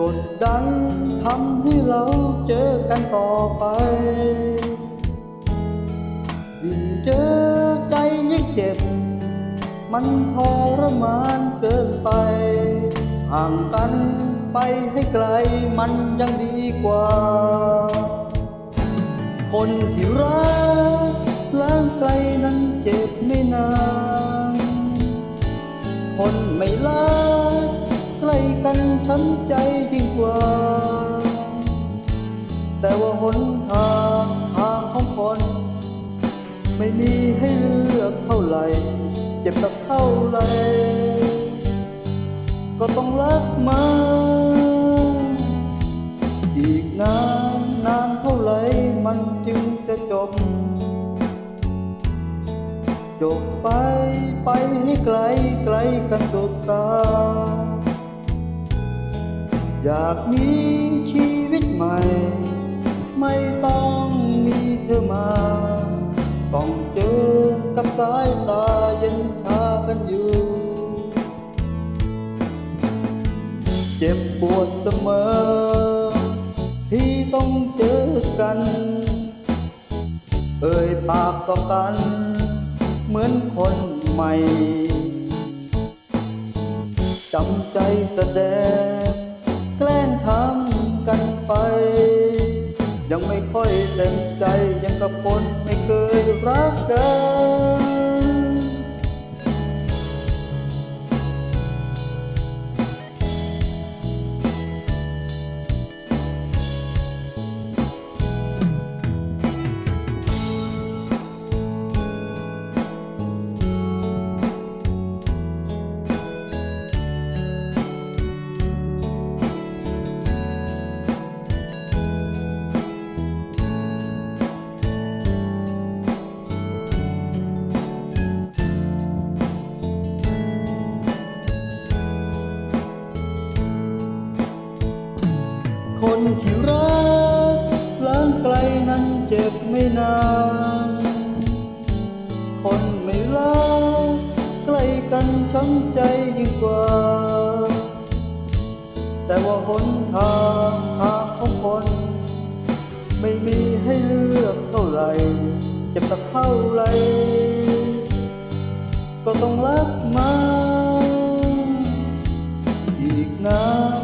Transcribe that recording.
กดดันทำให้เราเจอกันต่อไปยิ่งเจอใจยิ่งเจ็บ มันทรมานเกินไป ห่างกันไปให้ไกลมันยังดีกว่า คนที่รักล้างไกลนั้นเจ็บไม่นาน คนไม่รัก ใกล้กันช้ำใจยิ่งกว่า แต่ว่าหนทางทางของคน ไม่มีให้เลือกเท่าไหร่ เจ็บสักเท่าไหร่ก็ต้องรักมันอีกนานนานเท่าไหร่มันจึงจะจบ จบไปไปให้ไกลไกลกันสุดตา อยากมีชีวิตใหม่ ไม่ต้องมีเธอมา ต้องเจอกับสายตาเย็นชากันอยู่ เจ็บปวดเสมอ ที่ต้องเจอกันเอ่ยปากต่อกัน เหมือนคนใหม่จำใจแสดง ยังไม่ค่อยเต็มใจยังกับคนไม่เคยรักกัน คนที่รักล้างไกลนั้นเจ็บไม่นาน คนไม่รักใกล้กันช้ำใจยิ่งกว่า แต่ว่าหนทางทาของคน ไม่มีให้เลือกเท่าไหร่เจ็บสักเท่าไหร่ก็ต้องรักมันอีกนาน